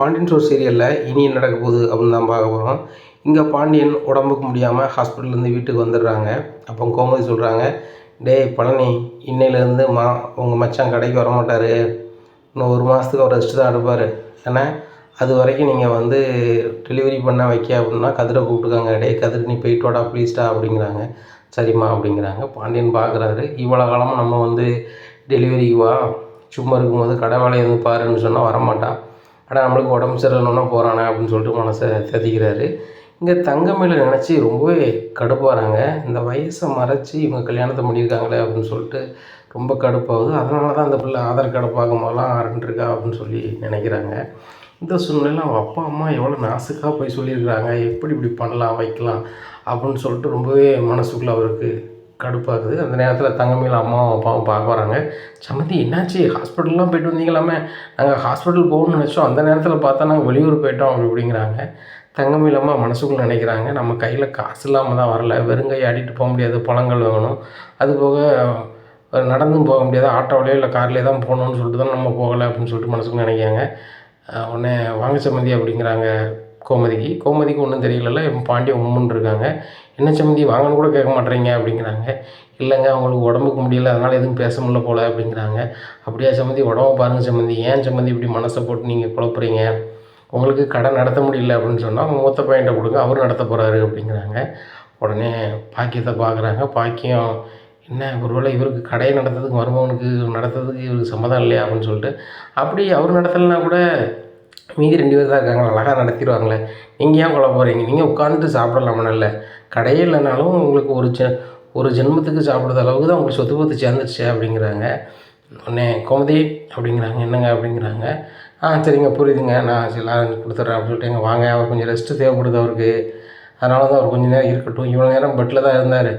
Pandian store சீரியலில் இனி நடக்க போகுது அப்படின்னு தான் பார்க்க போகிறோம் இங்கே பாண்டியன் உடம்புக்கு முடியாமல் ஹாஸ்பிட்டல்லேருந்து வீட்டுக்கு வந்துடுறாங்க. அப்போ கோமதி சொல்கிறாங்க டேய் பழனி இன்னையிலேருந்து மா உங்கள் மச்சான் கடைக்கு வர மாட்டார் இன்னும் ஒரு மாதத்துக்கு அவர் ரெஸ்ட்டு தான் எடுப்பார் ஏன்னா அது வரைக்கும் நீங்கள் வந்து டெலிவரி பண்ண வைக்க அப்படின்னா கதிரை கூப்பிட்டுக்காங்க. டே கதிரை நீ போயிட்டு வாடா ப்ளீஸ்டா அப்படிங்கிறாங்க. சரிம்மா அப்படிங்கிறாங்க. பாண்டியன் பார்க்குறாரு. இவ்வளோ காலமாக நம்ம வந்து டெலிவரிக்கு வா. சும்மா இருக்கும்போது கடை வேலையை வந்து பாருன்னு சொன்னால் வரமாட்டான். ஆனால் நம்மளுக்கு உடம்பு சரியில்லைன்னா போகிறானே அப்படின்னு சொல்லிட்டு மனசை சதிக்கிறாரு இங்கே தங்கமயில நினச்சி ரொம்பவே கடுப்பாகிறாங்க இந்த வயசை மறைச்சி இவங்க கல்யாணத்தை பண்ணியிருக்காங்களே அப்படின்னு சொல்லிட்டு ரொம்ப கடுப்பாகுது. அதனால தான் அந்த பிள்ளை ஆதார் கார்டை பார்க்கும்போதெல்லாம் ஆரண்டிருக்கா அப்படின்னு சொல்லி நினைக்கிறாங்க. இந்த சூழ்நிலையில் அவங்க அப்பா அம்மா எவ்வளோ நாசுக்காக போய் சொல்லியிருக்கிறாங்க. எப்படி இப்படி பண்ணலாம் வைக்கலாம் அப்படின்னு சொல்லிட்டு ரொம்பவே மனசுக்குள்ளே அவருக்கு கடுப்பாகுது. அந்த நேரத்தில் தங்கமயில அம்மாவும் அப்பாவும் பார்க்க வராங்க. சம்மந்தி என்னாச்சு? ஹாஸ்பிட்டல்லாம் போயிட்டு வந்தீங்களாமே? நாங்கள் ஹாஸ்பிட்டல் போகணும்னு நினச்சோம். அந்த நேரத்தில் பார்த்தா நாங்கள் வெளியூர் போயிட்டோம் அப்படி இப்படிங்கிறாங்க தங்கமயில் அம்மா மனசுக்குள்ளே நினைக்கிறாங்க. நம்ம கையில் காசு இல்லாமல் தான் வரல. வெறுங்கையை ஆடிட்டு போக முடியாது. பழங்கள் வாங்கணும். அது போக நடந்தும் போக முடியாது. ஆட்டோவிலையோ இல்லை கார்லேயே தான் போகணும்னு சொல்லிட்டு தான் நம்ம போகலை அப்படின்னு சொல்லிட்டு மனசுக்குள்ளே நினைக்கிறாங்க. உடனே வாங்க சம்மந்தி அப்படிங்கிறாங்க. கோமதிக்கு. கோமதிக்கு ஒன்றும் தெரியலல்ல என் பாண்டிய உம்முன்னு இருக்காங்க என்ன சம்மந்தி வாங்கன்னு கூட கேட்க மாட்டேறீங்க அப்படிங்கிறாங்க. இல்லைங்க அவங்களுக்கு உடம்புக்கு முடியல அதனால் எதுவும் பேச முடியல போல அப்படிங்கிறாங்க. அப்படியா சம்மந்தி உடம்ப பாருங்கள் சம்மந்தி ஏன் சம்மந்தி இப்படி மனசை போட்டு நீங்கள் குழப்புறீங்க? உங்களுக்கு கடை நடத்த முடியல அப்படின்னு சொன்னால் அவங்க மூத்த பையன்ட்ட கொடுங்க அவர் நடத்த போகிறாரு அப்படிங்கிறாங்க. உடனே பாக்கியத்தை பார்க்குறாங்க. பாக்கியம் என்ன ஒருவேளை இவருக்கு கடையை நடத்துறதுக்கு மருமகனுக்கு நடத்துறதுக்கு இவருக்கு சம்மதம் இல்லையா அப்படின்னு சொல்லிட்டு அப்படி அவர் நடத்தலைன்னா கூட மீதி ரெண்டு பேர் தான் இருக்காங்களே அழகாக நடத்திடுவாங்களே. நீங்கள் ஏன் கொல்ல போகிறீங்க நீங்கள் உட்காந்துட்டு சாப்பிடலாமா நல்ல? கடையே இல்லைனாலும் உங்களுக்கு ஒரு ஜெ ஒரு ஜென்மத்துக்கு சாப்பிட்றது அளவுக்கு தான் உங்களுக்கு சொத்து பத்து சேர்ந்துருச்சு அப்படிங்கிறாங்க. உடனே கோமதி அப்படிங்கிறாங்க. என்னங்க அப்படிங்கிறாங்க. ஆ சரிங்க புரியுதுங்க. நான் எல்லாம் கொடுத்துட்றேன் அப்படின்னு சொல்லிட்டு வாங்க. அவர் கொஞ்சம் ரெஸ்ட்டு தேவைப்படுது அவருக்கு. அதனால தான் அவர் கொஞ்ச நேரம் இருக்கட்டும். இவ்வளோ நேரம் பெட்டில் தான் இருந்தார்.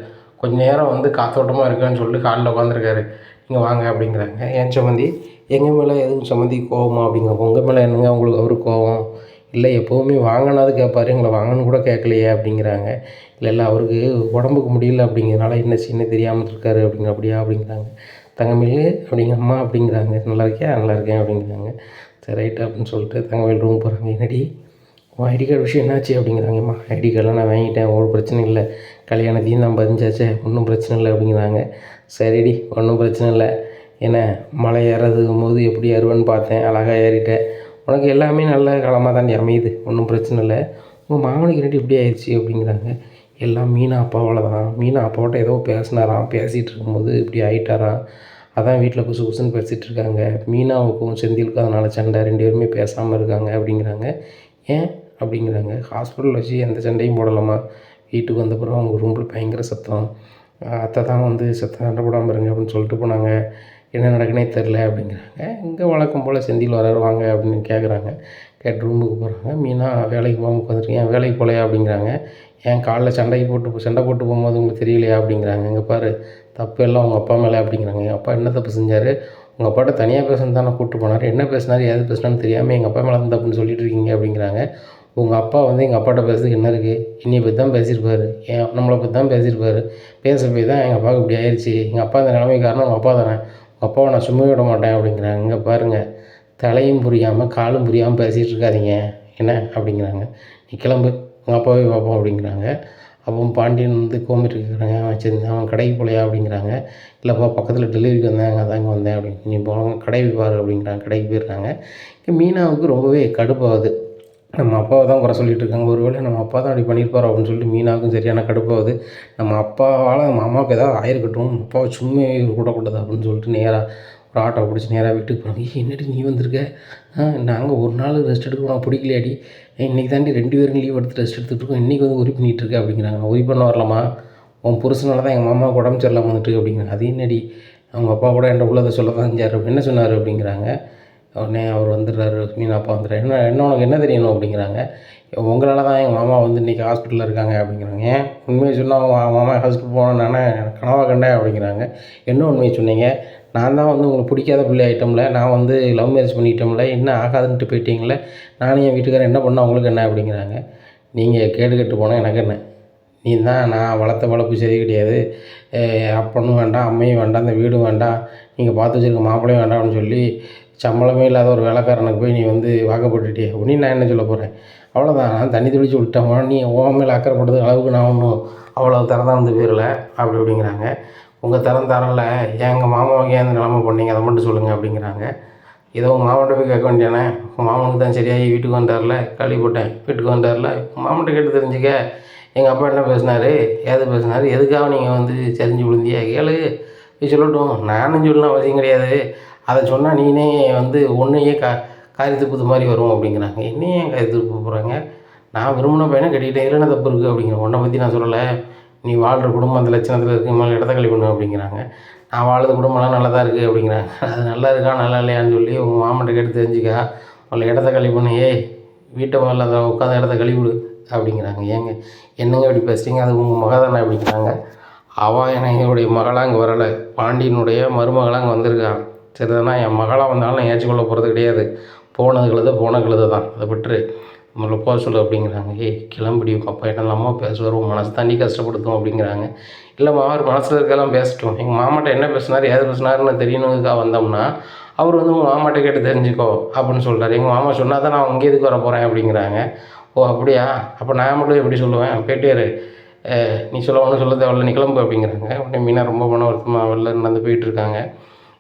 கொஞ்சம் நேரம் வந்து காத்தோட்டமாக இருக்கேன்னு சொல்லிட்டு காலில் உட்காந்துருக்காரு இங்கே வாங்க அப்படிங்கிறாங்க. ஏன் சம்மந்தி எங்கள் மேலே எதுவும் சம்மந்தி கோவமா அப்படிங்க உங்கள் மேலே என்னங்க உங்களுக்கு அவருக்கு கோவம்? இல்லை எப்போவுமே வாங்கினாது கேட்பாரு எங்களை வாங்கன்னு கூட கேட்கலையே அப்படிங்கிறாங்க. இல்லை இல்லை அவருக்கு உடம்புக்கு முடியல அப்படிங்கிறனால என்ன சின்ன தெரியாமல் இருக்காரு அப்படிங்கிற அப்படியா அப்படிங்கிறாங்க. தங்கமேல் அப்படிங்க அம்மா அப்படிங்கிறாங்க. நல்லா இருக்கியா? நல்லா இருக்கேன் அப்படிங்கிறாங்க. சரி ரைட்டு அப்படின்னு சொல்லிட்டு தங்கமேல் ரூம் போகிறாங்க என்னடி? உன் ஐடி கார்டு விஷயம் என்னாச்சு? அப்படிங்கிறாங்கம்மா ஐடி கார்டெலாம் நான் வாங்கிட்டேன். ஒரு பிரச்சனை இல்லை. கல்யாணத்தையும் நான் பதிஞ்சாச்சே. ஒன்றும் பிரச்சனை இல்லை அப்படிங்கிறாங்க. சரிடி ஒன்றும் பிரச்சனை இல்லை. என்ன மலை ஏறதுக்கும் போது எப்படி ஏறுவேன்னு பார்த்தேன். அழகாக ஏறிட்டேன். உனக்கு எல்லாமே நல்ல காலமாக தாண்டி அமையுது. ஒன்றும் பிரச்சனை இல்லை. உங்கள் மாமனுக்கு ரெண்டு இப்படி ஆயிடுச்சு? அப்படிங்கிறாங்க. எல்லாம் மீனா அப்பாவால் தான். மீனா அப்பாவோட ஏதோ பேசினாராம். பேசிகிட்டு இருக்கும்போது இப்படி ஆகிட்டாராம் அதான் வீட்டில் குசு குசுன்னு பேசிகிட்டு இருக்காங்க. மீனாவுக்கும் செந்திலுக்கும் அதனால் சண்டை. ரெண்டு பேருமே பேசாமல் இருக்காங்க. அப்படிங்கிறாங்க. ஏன்? அப்படிங்கிறாங்க. ஹாஸ்பிட்டல் வச்சு எந்த சண்டையும் போடலாமா? வீட்டுக்கு வந்த பிறகு அவங்க ரூமில் பயங்கர சத்தம். அத்தை தான் வந்து சத்தம் சண்டை போடாமல் இருங்க அப்படின்னு சொல்லிட்டு போனாங்க. என்ன நடக்குனே தெரில அப்படிங்கிறாங்க. இங்கே வழக்கம் போல் செந்தில் வராரு வாங்க அப்படின்னு கேட்குறாங்க கேட்டு ரூமுக்கு போகிறாங்க மீனா வேலைக்கு போகாமல் உட்காந்துருக்கேன் வேலைக்கு போகலையா அப்படிங்கிறாங்க. ஏன் காலைல சண்டைக்கு போட்டு சண்டை போட்டு போகும்போது உங்களுக்கு தெரியலையா? அப்படிங்கிறாங்க. இங்கே பாரு தப்பு எல்லாம் உங்கள் அப்பா மேலே அப்படிங்கிறாங்க. எங்கள் அப்பா என்ன தப்பு செஞ்சார்? உங்கள் அப்பாட்ட தனியாக பேசணும் தானே கூப்பிட்டு போனார். என்ன பேசினார்? எது பேசினான்னு தெரியாமல் எங்கள் அப்பா மேலே தப்புன்னு சொல்லிட்டு இருக்கீங்க அப்படிங்கிறாங்க. உங்கள் அப்பா வந்து எங்கள் அப்பாட்ட பேசுறதுக்கு என்ன இருக்குது என்னைய பற்றி தான் பேசியிருப்பாரு. ஏன் நம்மளை பற்றி தான் பேசியிருப்பாரு. பேச போய் தான் எங்கள் அப்பாவுக்கு இப்படி ஆயிடுச்சு எங்கள் அப்பா இந்த நிலைமை காரணம் உங்கள் அப்பா தானே. உங்கள் அப்பாவை நான் சும்மா விட மாட்டேன் அப்படிங்கிறாங்க. இங்கே பாருங்கள் தலையும் புரியாமல் காலும் புரியாமல் பேசிகிட்டு இருக்காதீங்க. என்ன? அப்படிங்கிறாங்க. நீ கிளம்பு. உங்கள் அப்பாவே பார்ப்போம் அப்படிங்கிறாங்க. அப்போ பாண்டியன் வந்து கோமிட்டு இருக்கிறாங்க அவன் சரி அவன் கடைக்கு போலையா அப்படிங்கிறாங்க. இல்லைப்பா பக்கத்தில் டெலிவரிக்கு வந்தாங்க அதாங்க வந்தேன் அப்படின்னு. நீ போங்க கடைக்கு பாரு அப்படிங்கிறாங்க. கடைக்கு போயிடுறாங்க. இங்கே மீனாவுக்கு ரொம்பவே கடுப்பாகுது. நம்ம அப்பாவை தான் குறை சொல்லிட்டு இருக்காங்க. ஒருவேளை நம்ம அப்பா தான் அப்படி பண்ணியிருப்பார் அப்படின்னு சொல்லிட்டு மீனாவுக்கும் சரியான கடுப்பாகுது நம்ம அப்பாவால் நம்ம அம்மாவுக்கு ஏதாவது ஆயிருக்கட்டும். அப்பாவை சும்மா விடக்கூடாது அப்படின்னு சொல்லிட்டு நேராக ஒரு ஆட்டோ பிடிச்சி நேராக வீட்டுக்கு போகிறாங்க என்னடி நீ வந்திருக்க? நாங்கள் ஒரு நாள் ரெஸ்ட் எடுக்க உனக்கு பிடிக்கலையாடி? இன்றைக்கி தாண்டி ரெண்டு பேரும் லீவ் எடுத்து ரெஸ்ட் எடுத்துகிட்டு இருக்கோம். இன்றைக்கி வந்து உரி பண்ணிகிட்டு இருக்க அப்படிங்கிறாங்க. உரி பண்ண வரலாமா உன் புருஷனால தான் எங்கள் மாமாவுக்கு உடம்பு சரியில்லாமல் வந்துட்டு அப்படிங்கிறாங்க. அது என்னடி? அவங்க அப்பா கூட என்கிட்ட உள்ளதை சொல்ல தான் செஞ்சார். என்ன சொன்னார்? அப்படிங்கிறாங்க. உடனே அவர் வந்துடுறாரு மீனா அப்பா வந்துடுறாரு. என்ன என்ன உனக்கு என்ன தெரியணும் அப்படிங்கிறாங்க. உங்களால் தான் எங்கள் மாமா வந்து இன்றைக்கி ஹாஸ்பிட்டலில் இருக்காங்க அப்படிங்கிறாங்க. ஏன்? உண்மையை சொன்னால் அவங்க மாமா ஹாஸ்பிட்டல் போனோம் நானே கனவா கண்டேன் அப்படிங்கிறாங்க. என்ன உண்மையை சொன்னீங்க? நான் தான் வந்து உங்களுக்கு பிடிக்காத பிள்ளை ஐட்டமில் நான் வந்து லவ் மேரேஜ் பண்ணிட்டோம்ல. என்ன ஆகாதுன்ட்டு போயிட்டீங்களே? நானும் என் வீட்டுக்காரன் என்ன பண்ணால் உங்களுக்கு என்ன அப்படிங்கிறாங்க. நீங்கள் கேடு கெட்டு போனால் எனக்கு என்ன? நீ தான் நான் வளர்த்த வளர்ப்பு சரி கிடையாது. அப்பனும் வேண்டாம் அம்மையும் வேண்டாம் இந்த வீடும் வேண்டாம். நீங்கள் பார்த்து வச்சிருக்க மாப்பிள்ளையும் வேண்டாம்னு சொல்லி சம்பளமே இல்லாத ஒரு வேலைக்காரனுக்கு போய் நீ வந்து வாக்கப்பட்டுட்டியே. அப்படின்னு நான் என்ன சொல்ல போகிறேன் அவ்வளோதான் நான் தண்ணி தெளித்து விட்டேன். நீ உன் மேலே அக்கறைப்படுது அளவுக்கு நான் ஒன்றும் அவ்வளோ திறந்தா வந்து போயிடல அப்படி அப்படிங்கிறாங்க. உங்கள் தரம் தரல. எங்கள் மாமாவுக்கு ஏன் இந்த நிலமை பண்ணீங்க. அதை மட்டும் சொல்லுங்கள் அப்படிங்கிறாங்க. ஏதோ உங்கள் மாமன்ட்ட போய் கேட்க வேண்டியானே உங்கள் மாமனுக்கு தான் சரியாகி வீட்டுக்கு வந்தார்ல? கேள்வி போட்டேன் வீட்டுக்கு வந்தார்ல? உங்கள் மாமன்ட்ட கேட்டு தெரிஞ்சுக்க. எங்கள் அப்பா என்ன பேசினாரு? ஏது பேசினார்? எதுக்காக நீங்கள் வந்து சரிஞ்சு விழுந்தியா கேளு. நீ சொல்லட்டும். நானும் சொல்லணும் அவசியம் கிடையாது. அதை சொன்னால் நீனே வந்து ஒன்றையே கா காரி துப்புது மாதிரி வரும் அப்படிங்கிறாங்க. என்னையே ஏன் காரி துப்பு போகிறாங்க நான் விரும்பின பையனை கட்டிக்கிட்டேன். இல்லைன்னா தப்பு இருக்குது அப்படிங்கிற உன்னை பற்றி நான் சொல்லலை. நீ வாழ்கிற குடும்பம் அந்த லட்சணத்தில் இருக்கு. மேலே இடத்த கழி பண்ணு அப்படிங்கிறாங்க. நான் வாழ்கிற குடும்பம்லாம் நல்லா தான் இருக்குது அப்படிங்கிறாங்க. அது நல்லா இருக்கா நல்லா இல்லையான்னு சொல்லி உங்கள் மாமன்ட்ட கேட்டு தெரிஞ்சுக்கா. உள்ள இடத்த கழி பண்ணு ஏய் வீட்டை முதல்ல அதை உட்காந்து இடத்த கழுவி விடு அப்படிங்கிறாங்க. ஏங்க என்னங்க இப்படி பேசுறீங்க? அது உங்கள் மக தானே அப்படிங்கிறாங்க அவள் என்னுடைய மகளாக இங்கே வரலை. பாண்டியனுடைய மருமகளாக இங்கே வந்திருக்கான் சரிதானா என் மகளாக வந்தாலும் நான் ஏற்றுக்கொள்ள போகிறது கிடையாது. போனது கழுத போன கழுத தான். அதை விட்டுரு. நம்மளை போக சொல்லு அப்படிங்கிறாங்க. ஏய் கிளம்பிடி உங்கள் அப்பா என்ன அம்மா பேசுவார்? உன் மனசு தாண்டி கஷ்டப்படுத்தும் அப்படிங்கிறாங்க. இல்லைம்மா அவர் மனசில் இருக்கலாம் பேசட்டும். எங்கள் மாமாட்ட என்ன பேசினார் ஏது பேசினாருன்னு தெரியணுங்கிறதுக்காக வந்தோம்னா அவர் வந்து உங்கள் மாமாட்ட கேட்டு தெரிஞ்சுக்கோ அப்படின்னு சொல்கிறார் எங்கள் மாமா சொன்னால் தான் நான் இங்கே எதுக்கு வர போகிறேன் அப்படிங்கிறாங்க. ஓ அப்படியா? அப்போ நான் மட்டும் எப்படி சொல்லுவேன்? பேட்டியார் நீ சொல்ல ஒன்றும் சொல்ல தேவையில்ல. நீ கிளம்பு அப்படிங்கிறாங்க. உடனே மீனா ரொம்ப மன வருத்தமாக வெளில நடந்து போயிட்டுருக்காங்க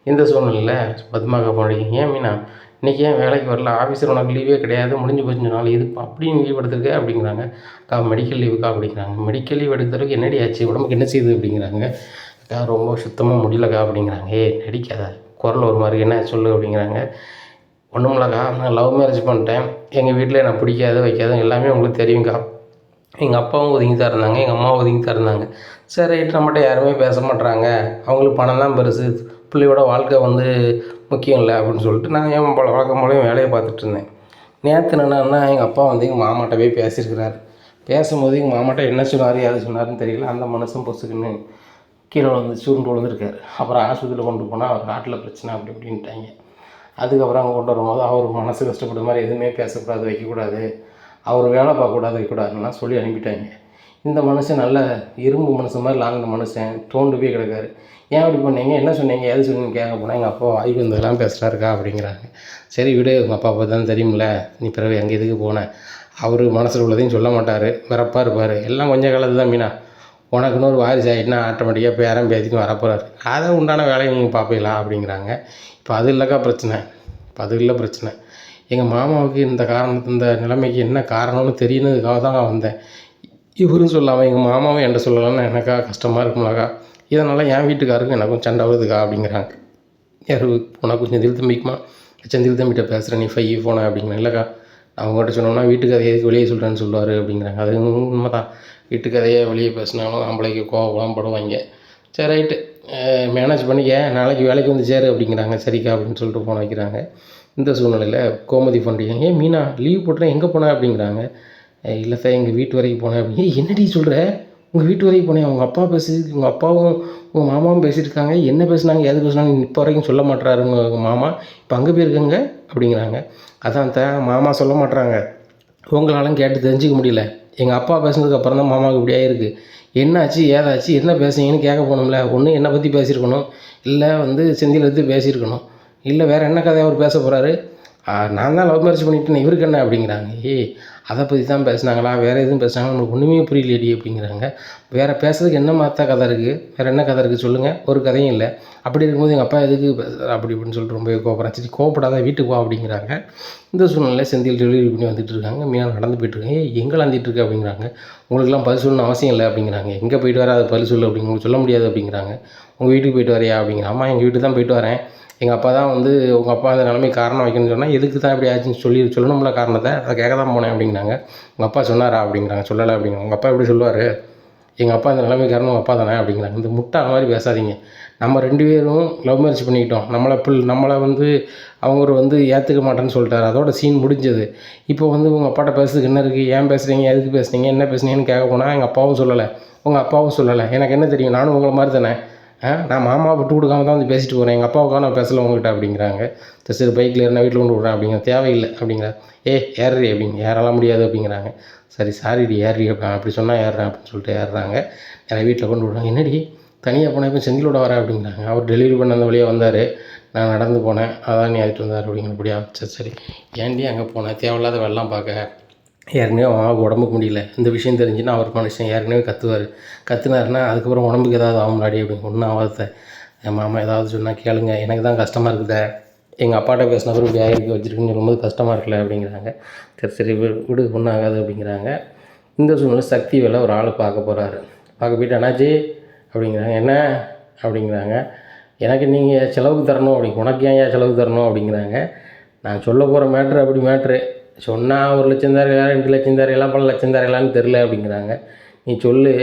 இந்த சூழ்நிலையில் பத்மாக்கா போனீங்க ஏன் மீனா? இன்றைக்கி ஏன் வேலைக்கு வரல? ஆஃபீஸர் உனக்கு லீவே கிடையாது. முடிஞ்சு போச்சு நாள். இது அப்படின்னு லீவ் எடுத்துருக்க? அப்படிங்கிறாங்க. அக்கா மெடிக்கல் லீவுக்கா அப்படிங்கிறாங்க. மெடிக்கல் லீவ் எடுக்கிறதுக்கு என்னடி ஆச்சு? உடம்புக்கு என்ன செய்யுது அப்படிங்கிறாங்க. அக்கா ரொம்ப சுத்தமாக முடியலக்கா? அப்படிங்கிறாங்க. ஏ நடிக்காத. குரல் ஒரு மாதிரி என்ன சொல்லு? அப்படிங்கிறாங்க. ஒன்றும் இல்லைக்கா. நான் லவ் மேரேஜ் பண்ணிட்டேன். எங்கள் வீட்டில் எனக்கு பிடிக்காது வைக்காது எல்லாமே உங்களுக்கு தெரியுங்க்கா எங்கள் அப்பாவும் ஒதுங்கி தான் இருந்தாங்க. எங்கள் அம்மாவும் ஒதுங்கி தான் இருந்தாங்க. சரி ரைட் நம்மகிட்ட யாருமே பேச மாட்றாங்க. அவங்களுக்கு பணம் தான் பெருசு. பிள்ளையோட வாழ்க்கை வந்து முக்கியம் இல்லை அப்படின்னு சொல்லிட்டு நான் என் போல வழக்கம் போலயும் வேலையை பார்த்துட்டு இருந்தேன். நேற்று என்னன்னா எங்கள் அப்பா வந்து எங்கள் மாமாட்ட போய் பேசியிருக்கிறாரு. பேசும்போது எங்கள் மாமாட்ட என்ன சொன்னார் யார் சொன்னார்ன்னு தெரியல. அந்த மனுஷன் பொசுக்குன்னு கீழே வந்து சுருண்டு விழுந்திருக்காரு. அப்புறம் ஆஸ்பத்திரியில் கொண்டு போனால் அவர் காட்டில் பிரச்சனை அப்படி இப்படின்ட்டாங்க. அதுக்கப்புறம் அங்கே கொண்டு வரும்போது அவர் மனசு கஷ்டப்படுற மாதிரி எதுவுமே பேசக்கூடாது வைக்கக்கூடாது. அவர் வேலை பார்க்கக்கூடாது வைக்கக்கூடாதுலாம் சொல்லி அனுப்பிட்டாங்க. இந்த மனுஷன் நல்ல இரும்பு மனுஷன் மாதிரி லாங்கின மனுஷன் தோண்டு போய் கிடக்காரு. ஏன் அப்படி பண்ணீங்க? என்ன சொன்னீங்க? எது சொன்னீங்க கேட்க போனால் எங்கள் அப்பா வாய் வந்ததெல்லாம் பேசுகிறாருக்கா அப்படிங்கிறாங்க. சரி விடு உங்கள் அப்பா அப்பா தான் தெரியுமில்ல நீ பிறகு எங்கே இதுக்கு போன? அவர் மனசில் உள்ளதையும் சொல்ல மாட்டார். வெறப்பாக இருப்பார். எல்லாம் கொஞ்சம் காலத்து தான் மீனா. உனக்குன்னு ஒரு வாரிசு ஆகிட்டுனா ஆட்டோமேட்டிக்காக பேரம் பேத்திக்கும் வரப்போகிறாரு அதை உண்டான வேலையை நீங்கள் பார்ப்பீங்களா அப்படிங்கிறாங்க. இப்போ அது இல்லைக்கா பிரச்சனை. இப்போ அது இல்லை பிரச்சனை. எங்கள் மாமாவுக்கு இந்த காரணத்து இந்த நிலைமைக்கு என்ன காரணம்னு தெரியணுதுக்காக தான் நான் வந்தேன். இவரும் சொல்லாமல் எங்கள் மாமாவும் என்கிட்ட சொல்லலாம்னு எனக்கா கஷ்டமாக இருக்கும்லக்கா. இதனால் என் வீட்டுக்காருக்கும் எனக்கும் சண்டை வருதுக்கா அப்படிங்கிறாங்க. யார் உனக்கு செந்தில் தம்பிக்குமா? செந்தில் தம்பிகிட்ட பேசுகிறேன் நீ ஃபை போனேன் அப்படிங்கிற இல்லைக்கா அவங்ககிட்ட சொன்னோம்னா வீட்டு கதையை எதுக்கு வெளியே சொல்கிறேன்னு சொல்லுவார் அப்படிங்கிறாங்க. அது உண்மை தான் வீட்டு கதையை வெளியே பேசினாலும் ஆம்பளைக்கு கோவம் படுவாங்க. சரி ரைட்டு மேனேஜ் பண்ணிக்க நாளைக்கு வேலைக்கு வந்து சேரு அப்படிங்கிறாங்க. சரிக்கா அப்படின்னு சொல்லிட்டு போன வைக்கிறாங்க. இந்த சூழ்நிலையில் கோமதி பண்ணுறீங்க ஏன் மீனா லீவ் போட்டுறேன் எங்கே போனேன் அப்படிங்கிறாங்க. இல்லை சார் எங்கள் வீட்டு வரைக்கும் போனேன் அப்படின்னு. என்னடி சொல்கிற உங்கள் வீட்டு வரைக்கும் போனேன். உங்கள் அப்பா பேசி உங்கள் அப்பாவும் உங்கள் மாமாவும் பேசியிருக்காங்க என்ன பேசுனாங்க எது பேசுனாங்க இப்போ வரைக்கும் சொல்ல மாட்டுறாரு உங்கள் மாமா. இப்போ அங்கே போயிருக்கங்க அப்படிங்கிறாங்க. அதான் த மாமா சொல்ல மாட்டுறாங்க உங்களாலும் கேட்டு தெரிஞ்சுக்க முடியல. எங்கள் அப்பா பேசுனதுக்கு அப்புறம் தான் மாமாவுக்கு இப்படி ஆயிருக்கு. என்னாச்சு ஏதாச்சு என்ன பேசுனீங்கன்னு கேட்க போகணும்ல. ஒன்று என்னை பற்றி பேசியிருக்கணும். இல்லை வந்து செந்தில் எடுத்து பேசியிருக்கணும். இல்லை வேறு என்ன கதையை அவர் பேச போகிறாரு நான் தான் லவ் மேரேஜ் பண்ணிட்டேன் இவருக்கு என்ன அப்படிங்கிறாங்க. ஏய் அதை பற்றி தான் பேசுனாங்களா? வேறு எதுவும் பேசுனாங்களா? நம்மளுக்கு ஒன்றுமே புரியலையடி அப்படிங்கிறாங்க. வேறு பேசுறதுக்கு என்ன மாற்ற கதை இருக்குது வேறு என்ன கதை இருக்குது சொல்லுங்கள் ஒரு கதையும் இல்லை. அப்படி இருக்கும்போது எங்கள் அப்பா எதுக்கு பேசுறாரு அப்படி இப்படின்னு சொல்லிட்டு ரொம்ப கோபுறேன் சரி கோபப்படாத வீட்டுக்கு வா அப்படிங்கிறாங்க. இந்த சூழ்நிலை செந்தில் டெலிவரி பண்ணி வந்துட்டு இருக்காங்க. மீனா நடந்து போயிட்டுருக்காங்க ஏ எங்கே நடந்துட்டு அப்படிங்கிறாங்க. உங்களுக்குலாம் பதில் சொல்லணும் அவசியம் இல்லை அப்படிங்கிறாங்க. எங்கே போயிட்டு வர அதை பதில் சொல்லு அப்படிங்க உங்களுக்கு சொல்ல முடியாது அப்படிங்கிறாங்க. உங்கள் வீட்டுக்கு போயிட்டு வரையா அப்படிங்கிற அம்மா எங்கள் வீட்டுக்கு தான் போயிட்டு வரேன். எங்கள் அப்பா தான் வந்து உங்கள் அப்பா அந்த நிலமைக்கு காரணம் வைக்கணும்னு சொன்னால் எதுக்கு தான் இப்படி ஆச்சுன்னு சொல்லி சொல்லணும்ல காரணத்தை அதை கேட்க தான் போனேன் அப்படிங்கிறாங்க உங்கள் அப்பா சொன்னாரா அப்படிங்கிறாங்க. சொல்லலை அப்படிங்கிறாங்க உங்கள் அப்பா எப்படி சொல்லுவார்? எங்கள் அப்பா இந்த நிலைமைக்கு காரணம் உங்கள் அப்பா தானே அப்படிங்கிறாங்க. இந்த முட்டை அந்த மாதிரி பேசாதீங்க. நம்ம ரெண்டு பேரும் லவ் மேரேஜ் பண்ணிக்கிட்டோம். நம்மளை பிள் நம்மளை வந்து அவங்க வந்து ஏற்றுக்க மாட்டேன்னு சொல்லிட்டாரு. அதோட சீன் முடிஞ்சது. இப்போ வந்து உங்கள் அப்பாட்ட பேசுறதுக்கு என்ன இருக்குது ஏன் பேசுகிறீங்க எதுக்கு பேசுனீங்க என்ன பேசுனீங்கன்னு கேட்க போனால் எங்கள் அப்பாவும் சொல்லலை. உங்கள் அப்பாவும் சொல்லலை. எனக்கு என்ன தெரியும்? நானும் உங்களை மாதிரி தானே. நான் மாமாவை விட்டு கொடுக்காம தான் வந்து பேசிட்டு போகிறேன் எங்கள் அப்பாவுக்காக நான் பேசல உங்ககிட்ட அப்படிங்கிறாங்க. சரி, பைக்கில் என்ன வீட்டில் கொண்டு விட்றேன் அப்படிங்கிற தேவையில்லை அப்படிங்கிற ஏ ஏறி அப்படிங்க ஏறலாம் முடியாது அப்படிங்கிறாங்க. சரி சாரிடி ஏறி அப்படி அப்படி சொன்னால் ஏறுறேன் அப்படின்னு சொல்லிட்டு ஏறுறாங்க. நிறைய வீட்டில் கொண்டு விட்றாங்க. என்னடி தனியாக போனால் இப்போ செந்திலோட வரேன் அப்படிங்கிறாங்க. அவர் டெலிவரி பண்ண அந்த வழியாக வந்தார். நான் நடந்து போனேன். அதான் நீ ஆகிட்டு வந்தார் அப்படிங்கிறபடியா சரி சரி. ஏன்டி அங்கே போனேன் தேவையில்லாத வெள்ளம் பார்க்க. ஏற்கனவே அவன் உடம்புக்கு முடியல. இந்த விஷயம் தெரிஞ்சுன்னா அவர் மனுஷன் ஏற்கனவே கத்துவார். கற்றுனாருன்னா அதுக்கப்புறம் உடம்புக்கு ஏதாவது ஆகும் முன்னாடி அப்படின்னு ஒன்றும் ஆகாத. என் மாமா ஏதாவது சொன்னால் கேளுங்க. எனக்கு தான் கஷ்டமாக இருக்குதே. எங்கள் அப்பாட்ட பேசின பிறகு இப்படி ஆயிருக்கு சொல்லும்போது கஷ்டமாக இருக்குல்ல அப்படிங்கிறாங்க. சரி சரி விடு விடு ஒன்றும் ஆகாது அப்படிங்கிறாங்க. இந்த சூழ்நிலை சக்தி வேலை ஒரு ஆள் பார்க்க போகிறாரு பார்க்க போயிட்டு அண்ணாச்சி அப்படிங்கிறாங்க. என்ன? அப்படிங்கிறாங்க. எனக்கு நீங்கள் செலவுக்கு தரணும் அப்படி உனக்கு ஏன் ஏன் செலவுக்கு தரணும்? அப்படிங்கிறாங்க. நான் சொல்ல போகிற மேட்ரு அப்படி மேட்ரு. சொன்னால் ஒரு லட்சம் தரையா ரெண்டு லட்சம் தரையெல்லாம் பல லட்சம் தரையலான்னு தெரில அப்படிங்கிறாங்க. நீ சொல்லு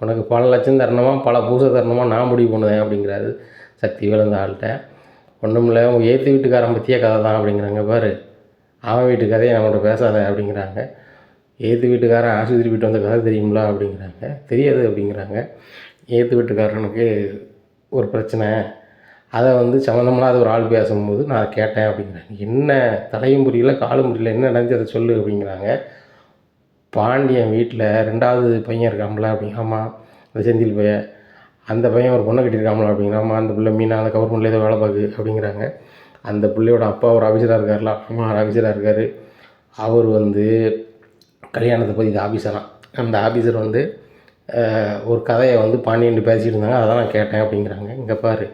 உனக்கு பல லட்சம் தரணுமா பல பூசை தரணுமா நான் முடிவு பண்ணுவேன் அப்படிங்கிறாரு சக்தி விழுந்த ஆள்கிட்ட. ஒன்றும் இல்லை உங்கள் ஏற்று வீட்டுக்காரன் பற்றிய கதை தான் அப்படிங்கிறாங்க பாரு. அவன் வீட்டு கதையை நம்மகிட்ட பேசாத அப்படிங்கிறாங்க. ஏற்று வீட்டுக்காரன் ஆஸ்பத்திரி வீட்டு வந்த கதை தெரியுங்களா அப்படிங்கிறாங்க. தெரியாது அப்படிங்கிறாங்க. ஏற்று வீட்டுக்காரனுக்கு ஒரு பிரச்சனை. அதை வந்து சம்மந்தமில்லாத ஒரு ஆள் பேசும்போது நான் கேட்டேன் அப்படிங்கிறாங்க. என்ன தலையும் புரியல காலும் புரியல என்ன நடந்து அதை சொல்லு அப்படிங்கிறாங்க. பாண்டியன் வீட்டில் ரெண்டாவது பையன் இருக்கான்ல அப்படிங்க ஆமாம் அந்த செந்தில் பையன். அந்த பையன் ஒரு பொண்ணை கட்டியிருக்காங்களா அப்படிங்கிற ஆமாம் அந்த பிள்ளை மீனா அந்த கவர்மெண்ட்டில் ஏதோ வேலை பார்க்குது அப்படிங்கிறாங்க. அந்த பிள்ளையோட அப்பா ஒரு ஆஃபீஸராக இருக்கார்ல ஆமாம் ஆஃபீஸராக இருக்கார். அவர் வந்து கல்யாணத்தை பற்றி இது ஆஃபீஸராக அந்த ஆஃபீஸர் வந்து ஒரு கதையை வந்து பாண்டியன்ட்டு பேசிகிட்டு இருந்தாங்க அதான் நான் கேட்டேன் அப்படிங்கிறாங்க. இங்கே பாரு.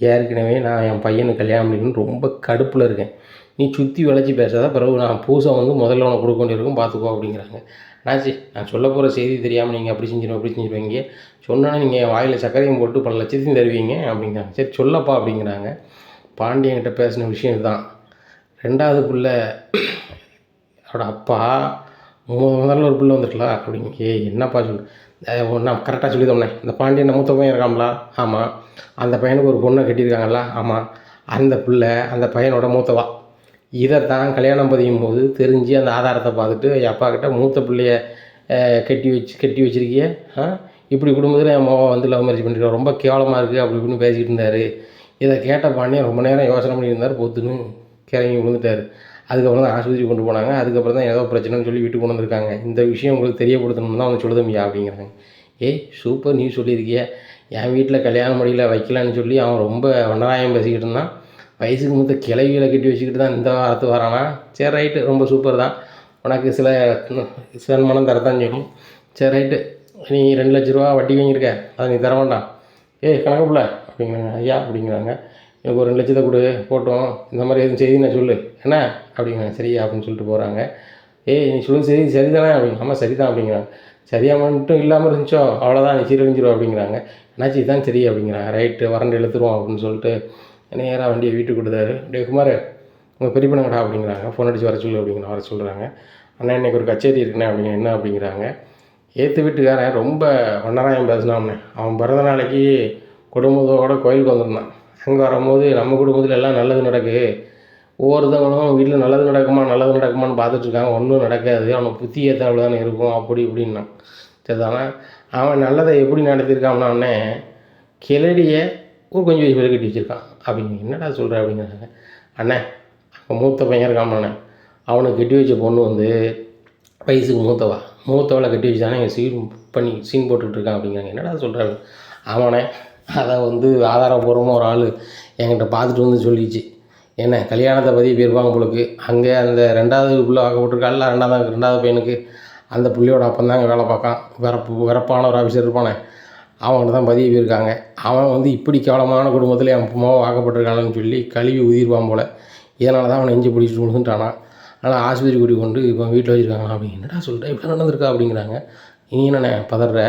ஏற்கனவே நான் என் பையனுக்கு கல்யாணம் பண்ணிக்கணும் ரொம்ப கடுப்பில் இருக்கேன். நீ சுற்றி விளைச்சி பேசாத பிறகு நான் பூசை வந்து முதல்ல உனக்கு கொடுக்க வேண்டியிருக்கும் பார்த்துக்கோ அப்படிங்கிறாங்க. என்னாச்சு? நான் சொல்ல போகிற செய்தி தெரியாமல் நீங்கள் அப்படி செஞ்சிடும் அப்படி செஞ்சிருவீங்க. சொன்னால் நீங்கள் என் வாயில் சர்க்கரையும் போட்டு பல லட்சத்தையும் தருவீங்க அப்படிங்கிறாங்க. சரி சொல்லப்பா அப்படிங்கிறாங்க. பாண்டியன்கிட்ட பேசின விஷயம் இதுதான். ரெண்டாவது பிள்ளை அவரோட அப்பா முதல்ல ஒரு பிள்ளை வந்துட்டல அப்படிங்க ஏய் என்னப்பா சொல்லு நான் கரெக்டாக சொல்லி தோணே இந்த பாண்டியன் மூத்த பையன் இருக்காங்களா ஆமாம் அந்த பையனுக்கு ஒரு பொண்ணை கட்டியிருக்காங்களா ஆமாம் அந்த பிள்ளை அந்த பையனோட மூத்தவா. இதை தான் கல்யாணம் பதியும் போது தெரிஞ்சு அந்த ஆதாரத்தை பார்த்துட்டு என் அப்பா கிட்ட மூத்த பிள்ளைய கட்டி வச்சு கட்டி வச்சிருக்கிய? ஆ? இப்படி குடும்பத்தில் என் மாவா வந்து லவ் மேரேஜ் பண்ணிருக்கா ரொம்ப கேவலமாக இருக்குது அப்படி இப்படின்னு பேசிக்கிட்டு இருந்தார். இதை கேட்ட பாண்டியன் ரொம்ப நேரம் யோசனை பண்ணியிருந்தார். பொத்துன்னு கிறங்கி விழுந்துட்டார். அதுக்கப்புறம் தான் ஆஸ்பத்திரி கொண்டு போனாங்க. அதுக்கப்புறம் தான் ஏதோ பிரச்சனைன்னு சொல்லி வீட்டுக்கு கொண்டு வந்திருக்காங்க. இந்த விஷயம் உங்களுக்கு தெரியப்படுத்தணும்னு தான் அவங்க சொல்லுதம்யா அப்படிங்கிறாங்க. ஏய் சூப்பர் நீ சொல்லியிருக்கிய. என் வீட்டில் கல்யாணம் முடியல வைக்கலான்னு சொல்லி அவன் ரொம்ப வண்டராயம் பேசிக்கிட்டு இருந்தான். வயசுக்கு மூத்த கிளவிகளை கட்டி வச்சுக்கிட்டு தான் இந்த வாரத்து வரானா? சரி ரைட்டு ரொம்ப சூப்பர் தான். உனக்கு சில சன்மானம் தரத்தான் சொல்லும் சரி ரைட்டு நீ ரெண்டு லட்ச ரூபா வட்டி வாங்கியிருக்க. அதை நீ தர வேண்டாம் ஏய் கணக்கு பிள்ளை அப்படிங்கிறாங்க ஐயா அப்படிங்கிறாங்க. எனக்கு ஒரு ரெண்டு லட்சத்தை கொடு போட்டோம். இந்த மாதிரி எதுவும் செய்தி நான் சொல்லு. என்ன? அப்படிங்கிறாங்க சரியா அப்படின்னு சொல்லிட்டு போகிறாங்க ஏய் நீ சொல்லு சரி சரிதானே அப்படிங்க ஆமாம் சரிதான் அப்படிங்கிறாங்க. சரியாக மட்டும் இல்லாமல் இருந்துச்சோ? அவ்வளோதான் நீ சீரழிஞ்சிரும் அப்படிங்கிறாங்க. என்னாச்சு இதுதான் சரி அப்படிங்கிறாங்க. ரைட்டு வறண்டு எழுத்துருவோம் அப்படின்னு சொல்லிட்டு நேராக வண்டியை வீட்டுக்கு கொடுத்தாரு டே குமார் உங்கள் பெரிய பண்ணங்கடா அப்படிங்கிறாங்க. ஃபோன் அடித்து வர சொல்லு அப்படிங்கிற வர சொல்கிறாங்க அண்ணா இன்னைக்கு ஒரு கச்சேரி இருக்குண்ணே அப்படிங்க என்ன அப்படிங்கிறாங்க. ஏற்று வீட்டுக்காரன் ரொம்ப வண்ணராயம் பேசினான்னு அவன். பிறந்த நாளைக்கு குடும்பத்தோட கோயிலுக்கு வந்திருந்தான். அங்கே வரும்போது நம்ம குடும்பத்தில் எல்லாம் நல்லது நடக்குது ஒவ்வொருத்தவங்களும் வீட்டில் நல்லது நடக்குமா நல்லது நடக்குமான்னு பார்த்துட்ருக்காங்க ஒன்றும் நடக்காது. அவனுக்கு புத்தி ஏற்றாவில் தானே இருக்கும். அப்படி இப்படின்னான் சரிதானே? அவன் நல்லதை எப்படி நடத்தியிருக்கான்னானே கிளடியை ஒரு கொஞ்சம் வயசு கட்டி வச்சுருக்கான். அப்படிங்க என்னடா சொல்கிற அப்படிங்கிறாங்க. அண்ணே அவன் மூத்த பையன் இருக்காமண்ணே அவனுக்கு கட்டி வச்ச பொண்ணு வந்து வயசுக்கு மூத்தவா? மூத்தவளை கட்டி வச்சு தானே சீன் பண்ணி சீன் போட்டுக்கிட்டு இருக்கான் அப்படிங்கிறாங்க. என்னடா சொல்கிறாங்க அவனை அதை வந்து ஆதாரபூர்வமாக ஒரு ஆள் என்கிட்ட பார்த்துட்டு வந்து சொல்லிச்சு. என்ன கல்யாணத்தை பற்றி போயிருப்பாங்க உங்களுக்கு அங்கே அந்த ரெண்டாவது பிள்ளை ஆக்கப்பட்டிருக்காள் ரெண்டாவது ரெண்டாவது பையனுக்கு. அந்த பிள்ளையோட அப்பன் அங்கே வேலை பார்க்கான். விறப்பு விறப்பான ஒரு ஆஃபீஸர் இருப்பானே. அவன்கிட்ட தான் பதிவு போயிருக்காங்க. அவன் வந்து இப்படி கேவலமான குடும்பத்தில் என் அம்மாவை வாக்கப்பட்டிருக்கானு சொல்லி கழுவி உதிர்வான் போல். இதனால தான் அவனை எஞ்சி பிடிச்சிட்டு விழுந்துட்டானான் ஆனால் ஆஸ்பத்திரி கூட்டி கொண்டு இப்போ வீட்டில் வச்சுருக்காங்க அப்படின்னுடா என்னடா சொல்லிட்டேன் இப்போ நடந்திருக்கா? அப்படிங்கிறாங்க. நீ என்னண்ணே பதற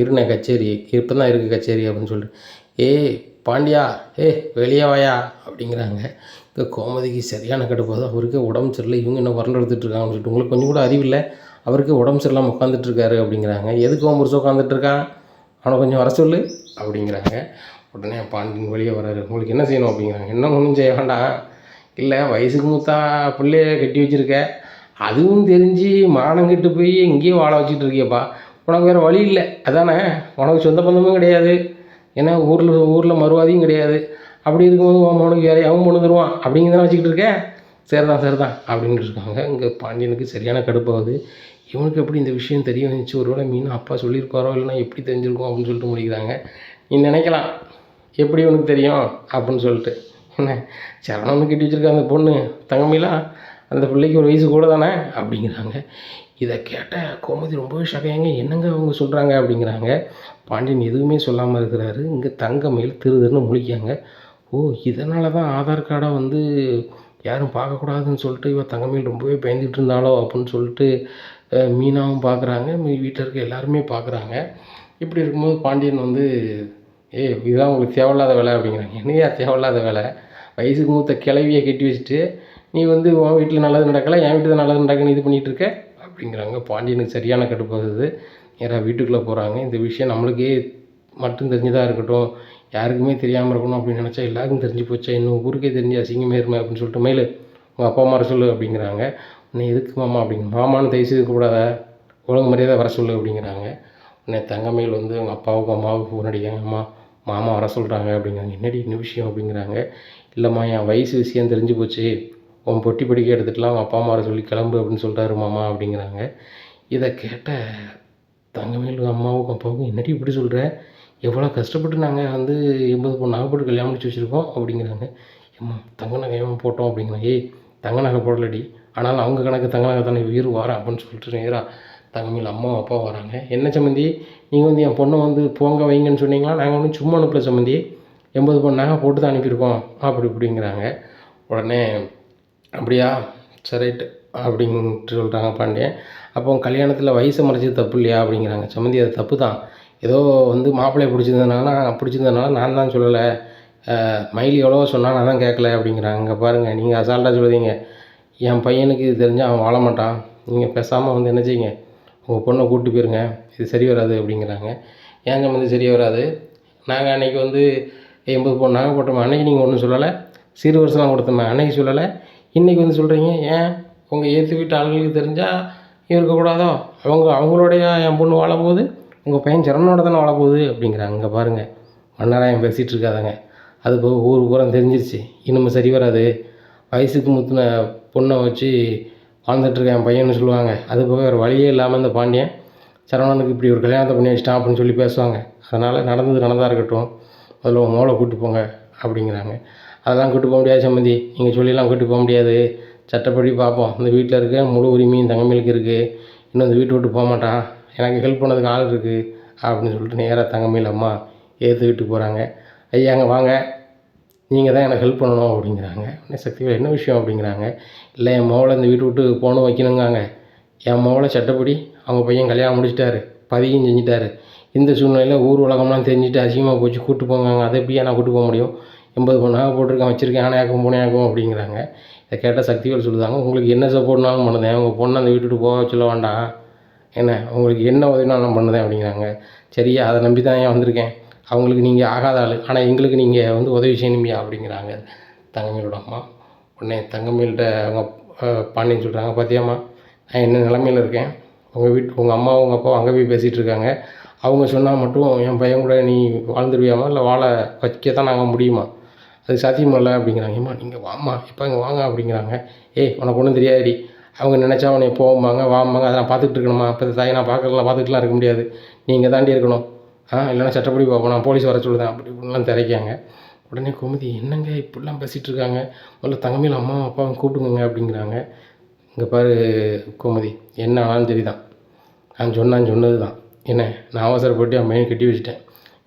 இருண்ணே கச்சேரி இப்போ தான் இருக்குது கச்சேரி அப்படின்னு சொல்லிட்டு ஏய் பாண்டியா ஏ வெளியே வாயா அப்படிங்கிறாங்க. இப்போ கோமதிக்கு சரியான கடுப்பாது அவருக்கு உடம்பு சரியில்லை. இவங்க என்ன வறண்டு எடுத்துட்ருக்காங்கன்னு சொல்லிட்டு உங்களுக்கு கொஞ்சம் கூட அறிவில்லை அவருக்கு உடம்பு சரியில்லாமல் உட்காந்துட்ருக்காரு அப்படிங்கிறாங்க. எதுக்கு அவன் புருஷன் உட்காந்துட்ருக்கான் அவனை கொஞ்சம் வர சொல்லு அப்படிங்கிறாங்க. உடனே பாண்டியன் வெளியே வராரு உங்களுக்கு என்ன செய்யணும் அப்படிங்கிறாங்க. என்ன ஒன்றும் செய்ய வேண்டாம். இல்லை வயசுக்கு மூத்தா பிள்ளைய கட்டி வச்சிருக்க. அதுவும் தெரிஞ்சு மானங்கிட்டு போய் இங்கேயே வாழ வச்சுட்டு இருக்கியப்பா. உனக்கு வேறு வழி இல்லை. அதானே? உனக்கு சொந்த பந்தமும் கிடையாது. ஏன்னா ஊரில் ஊரில் மறுவாதியும் கிடையாது. அப்படி இருக்கும்போது உன் மகனுக்கு வேறு அவன் பொண்ணு தருவான். அப்படிங்க தானே வச்சுக்கிட்டு இருக்கேன் சரிதான் சரிதான். அப்படின்னு இருக்காங்க. இங்கே பாண்டியனுக்கு சரியான கடுப்பாகுது இவனுக்கு எப்படி இந்த விஷயம் தெரிய வந்துச்சு? ஒருவேளை மீன் அப்பா சொல்லியிருப்பாரோ? இல்லைனா எப்படி தெரிஞ்சிருக்கும்? அப்படின்னு சொல்லிட்டு முடிக்கிறாங்க. நீ நினைக்கலாம். எப்படி உனக்கு தெரியும்? அப்படின்னு சொல்லிட்டு. என்ன? சரணம்னு கட்டி வச்சுருக்க அந்த பொண்ணு. தங்கமிலாம் அந்த பிள்ளைக்கு ஒரு வயசு கூட தானே? அப்படிங்கிறாங்க. இதை கேட்ட கோமதி ரொம்பவே ஷகையாங்க என்னங்க அவங்க சொல்கிறாங்க அப்படிங்கிறாங்க. பாண்டியன் எதுவுமே சொல்லாமல் இருக்கிறாரு. இங்கே தங்கமயில் திரு திருன்னு முழிக்காங்க ஓ இதனால தான் ஆதார் கார்டை வந்து யாரும் பார்க்கக்கூடாதுன்னு சொல்லிட்டு இவன் தங்கமயில் ரொம்பவே பயந்துகிட்டு இருந்தாலோ அப்படின்னு சொல்லிட்டு மீனாவும் பார்க்குறாங்க. வீட்டில் இருக்க எல்லாருமே பார்க்குறாங்க. இப்படி இருக்கும்போது பாண்டியன் வந்து ஏய் இதுதான் உங்களுக்கு தேவையில்லாத வேலை அப்படிங்கிறாங்க. என்னையா தேவையில்லாத வேலை? வயசுக்கு மூத்த கிளவியை கட்டி வச்சுட்டு நீ வந்து உன் வீட்டில் நல்லது நடக்கலை என் வீட்டில் நல்லது நடக்குன்னு இது பண்ணிகிட்டு இருக்க அப்படிங்கிறாங்க. பாண்டியனுக்கு சரியான கடுப்பாகுது நேராக வீட்டுக்குள்ளே போகிறாங்க. இந்த விஷயம் நம்மளுக்கே மட்டும் தெரிஞ்சதாக இருக்கட்டும். யாருக்குமே தெரியாமல் இருக்கணும் அப்படின்னு நினச்சா எல்லாருக்கும் தெரிஞ்சு போச்சா. இன்னும் ஊருக்கே தெரிஞ்சு அசிங்கமே இருமே அப்படின்னு சொல்லிட்டு மேலே உங்கள் அப்பா அம்மா வர சொல்லு அப்படிங்கிறாங்க. உன்னை எதுக்கு மாமா? அப்படிங்க மாமான்னு தயவு செய்து கூடாத ஒழுங்கு மரியாதை வர சொல்லு அப்படிங்கிறாங்க. உன்னை தங்கமையில் வந்து அவங்க அப்பாவுக்கும் அம்மாவுக்கு ஃபோன் அடிக்காங்க அம்மா மாமா வர சொல்கிறாங்க அப்படிங்கிறாங்க. என்னடி என்ன விஷயம்? அப்படிங்கிறாங்க. இல்லைம்மா என் வயசு விஷயம் தெரிஞ்சு போச்சு. உன் பொட்டி படிக்க எடுத்துகிட்டுலாம் அவங்க அப்பா அம்மாவை சொல்லி கிளம்பு அப்படின்னு சொல்லிட்டாரு மாமா அப்படிங்கிறாங்க. இதை கேட்ட தங்கமயில் அம்மாவுக்கும் அப்பாவுக்கும் என்னடி இப்படி சொல்கிற எவ்வளோ கஷ்டப்பட்டு நாங்கள் வந்து எண்பது பொண்ணு நாகப்பட்டு கல்யாணம் முடிச்சு வச்சுருக்கோம் அப்படிங்கிறாங்க. ஏம்மா தங்க நகை ஏன் போட்டோம் அப்படிங்கிறாங்க ஏய் தங்க நகை போடலடி. ஆனாலும் அவங்க கணக்கு தங்க நகை தானே உயிர் வரேன் அப்படின்னு சொல்லிட்டு நேராக தங்கமேல் அம்மா அப்பா வராங்க. என்ன சம்மந்தி? நீங்கள் வந்து என் பொண்ணை வந்து போங்க வைங்கன்னு சொன்னீங்களா? நாங்கள் வந்து சும்மா அனுப்பல சம்மந்தி. எண்பது பொண்ணு நகை போட்டு தான் அனுப்பியிருக்கோம். அப்படி இப்படிங்கிறாங்க. உடனே அப்படியா? சரிட்டு அப்படின்ட்டு சொல்கிறாங்க பாண்டியன். அப்போ கல்யாணத்தில் வயசை மறைச்சது தப்பு இல்லையா? அப்படிங்கிறாங்க. சம்மந்தி அது தப்பு தான் ஏதோ வந்து மாப்பிள்ளையை பிடிச்சிருந்ததுனால பிடிச்சிருந்ததுனால நான் தான் சொல்லலை. மயில் எவ்வளோ சொன்னால் நான் தான் கேட்கல அப்படிங்கிறாங்க. இங்கே பாருங்கள் நீங்கள் அசால்ட்டாக சொல்லுவீங்க என் பையனுக்கு இது தெரிஞ்சால் அவன் வாழ மாட்டான். நீங்கள் பேசாமல் வந்து என்ன செய்யுங்க? உங்கள் பொண்ணை கூப்பிட்டு போயிருங்க. இது சரி வராது அப்படிங்கிறாங்க. ஏன் வந்து சரி வராது? நாங்கள் அன்றைக்கி வந்து எண்பது பொண்ணு நாங்கள் போட்டோம் அன்றைக்கி நீங்கள் ஒன்றும் சொல்லலை. சிறு வருஷம்லாம் கொடுத்தோமே அன்னைக்கு சொல்லலை. இன்றைக்கி வந்து சொல்கிறீங்க ஏன் உங்கள் ஏற்று வீட்டு ஆளுங்களுக்கு தெரிஞ்சால் இருக்கக்கூடாதோ அவங்க அவங்களுடைய என் பொண்ணு வாழ போகுது உங்கள் பையன் சரணோட தானே வாழ போகுது அப்படிங்கிறாங்க. இங்கே பாருங்கள் மன்னராயம் பேசிகிட்டு இருக்காதங்க. அது போக ஊர் பூரா தெரிஞ்சிருச்சு. இன்னும் சரி வராது. வயசுக்கு முத்தின பொண்ணை வச்சு வாழ்ந்துட்டுருக்கேன் பையன்னு சொல்லுவாங்க. அது போக வேறு வழியே இல்லாமல் இந்த பாண்டியன் சரவணனுக்கு இப்படி ஒரு கல்யாணத்தை பண்ணி வச்சிட்டான் அப்படின்னு சொல்லி பேசுவாங்க. அதனால் நடந்தது நடந்ததாக இருக்கட்டும். அதில் உன் மோளை கூப்பிட்டு போங்க அப்படிங்கிறாங்க. அதெல்லாம் கூட்டு போக முடியாது சம்மந்தி. நீங்கள் சொல்லிலாம் கூட்டு போக முடியாது. சட்டப்படி பார்ப்போம். இந்த வீட்டில் இருக்க முழு உரிமையும் தங்கமேலுக்கு இருக்குது இன்னும் இந்த வீட்டை விட்டு போக மாட்டான் எனக்கு ஹெல்ப் பண்ணதுக்கு ஆள் இருக்குது அப்படின்னு சொல்லிட்டு நேராக தங்கமேல் அம்மா ஏற்று வீட்டுக்கு போகிறாங்க ஐயாங்க வாங்க. நீங்கள் தான் எனக்கு ஹெல்ப் பண்ணணும் அப்படிங்கிறாங்க. உடனே சக்திவேல் என்ன விஷயம்? அப்படிங்கிறாங்க. இல்லை என் மோளை இந்த வீட்டு விட்டு போகணும் வைக்கணுங்காங்க. என் மோளை சட்டப்படி அவங்க பையன் கல்யாணம் முடிச்சிட்டாரு. பதியும் செஞ்சிட்டாரு. இந்த சூழ்நிலையில் ஊர் உலகம்லாம் தெரிஞ்சுட்டு அசிங்கமாக போச்சு. கூப்பிட்டு போங்காங்க. அதை எப்படியா நான் கூட்டு போக முடியும்? எண்பது பொண்ணாக போட்டிருக்கேன் வச்சுருக்கேன் ஆணையாக்கும் பூனையாக்கும் அப்படிங்கிறாங்க. இதை கேட்டால் சக்திவேல் சொல்லுதாங்க உங்களுக்கு என்ன சப்போர்ட்னாலும் பண்ணுதேன் உங்கள் பொண்ணை அந்த வீட்டுக்கு போக சொல்ல வேண்டாம். என்ன உங்களுக்கு என்ன உதவினாலும் நான் பண்ணுதேன் அப்படிங்கிறாங்க. சரியா அதை நம்பி தான் ஏன் வந்திருக்கேன். அவங்களுக்கு நீங்கள் ஆகாத ஆள். ஆனால் எங்களுக்கு நீங்கள் வந்து உதவி செய்யணுமியா அப்படிங்கிறாங்க. தங்கமேலோட அம்மா. உடனே தங்கமேல்கிட்ட அவங்க பாண்டியன்னு பாண்டியன் சொல்கிறாங்க பார்த்தியாம்மா நான் என்ன நிலமையில இருக்கேன்? உங்கள் வீட்டு உங்கள் அம்மா உங்கள் அப்பா அங்கே போய் பேசிகிட்டு இருக்காங்க. அவங்க சொன்னால் மட்டும் என் பையன் கூட நீ வாழ்ந்துருவியாமா இல்லை வாழ வைக்க தான் நாங்கள் முடியுமா? அது சாத்தியமில்ல அப்படிங்கிறாங்க. ஏம்மா நீங்கள் வாம்மா இப்போ இங்கே வாங்க அப்படிங்கிறாங்க. ஏய் உனக்கு ஒன்றும் தெரியாதுடி. அவங்க நினச்சா உன்னை போவாங்க வாம்பாங்க. அதை நான் பார்த்துக்கிட்டு இருக்கணுமா? இப்போ தாய் நான் பார்க்கலாம் பார்த்துக்கிட்டுலாம் இருக்க முடியாது. நீங்கள் தாண்டி இருக்கணும். ஆ இல்லைன்னா சட்டப்படி பார்ப்போம். நான் போலீஸ் வர சொல்லுதேன். அப்படி இப்படிலாம் திரைக்காங்க. உடனே கோமதி என்னங்க இப்படிலாம் பேசிகிட்டு இருக்காங்க? முதல்ல தங்கமையில் அம்மா அப்பாவும் கூப்பிடுங்க அப்படிங்கிறாங்க. இங்கே பாரு கோமதி என்ன ஆனாலும் சரிதான் நான் சொன்னான்னு சொன்னது தான் என்ன நான் அவசரப்பட்டு அவன் மெயின் கட்டி வச்சுட்டேன்.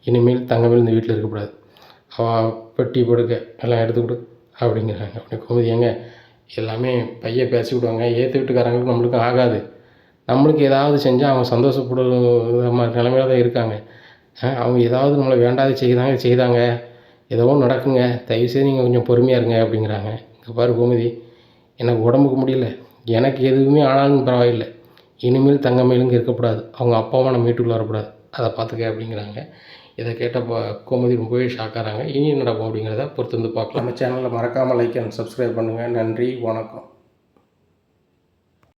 இனிமேல் தங்கமேல் இந்த வீட்டில் இருக்கக்கூடாது. பெட்டி படுக்க எல்லாம் எடுத்து கொடு அப்படிங்கிறாங்க. உடனே கோமதி ஏங்க எல்லாமே பையன் பேசி விடுவாங்க ஏற்று வீட்டுக்காரங்களுக்கு நம்மளுக்கும் ஆகாது. நம்மளுக்கு ஏதாவது செஞ்சால் அவங்க சந்தோஷப்படுற நிலமையில தான் இருக்காங்க. அவங்க ஏதாவது நம்மளை வேண்டாத செய்தாங்க செய்தாங்க. ஏதோ நடக்குங்க தயவுசெய்து நீங்கள் கொஞ்சம் பொறுமையாக இருங்க அப்படிங்கிறாங்க. இங்கே பாரு கோமதி எனக்கு உடம்புக்கு முடியல. எனக்கு எதுவுமே ஆனாலும் பரவாயில்லை. இனிமேல் தங்கமேலுங்க இருக்கக்கூடாது. அவங்க அப்பாவும் நம்ம வீட்டுக்குள்ளே வரக்கூடாது. அதை பார்த்துக்க அப்படிங்கிறாங்க. இதை கேட்டால் கோமதி ரொம்பவே ஷாக்காகிறாங்க இனி நடக்கும் அப்படிங்கிறத பொறுத்து வந்து பார்க்கலாம். நம்ம சேனலில் மறக்காமல் லைக் அண்ட் சப்ஸ்கிரைப் பண்ணுங்கள் நன்றி வணக்கம்.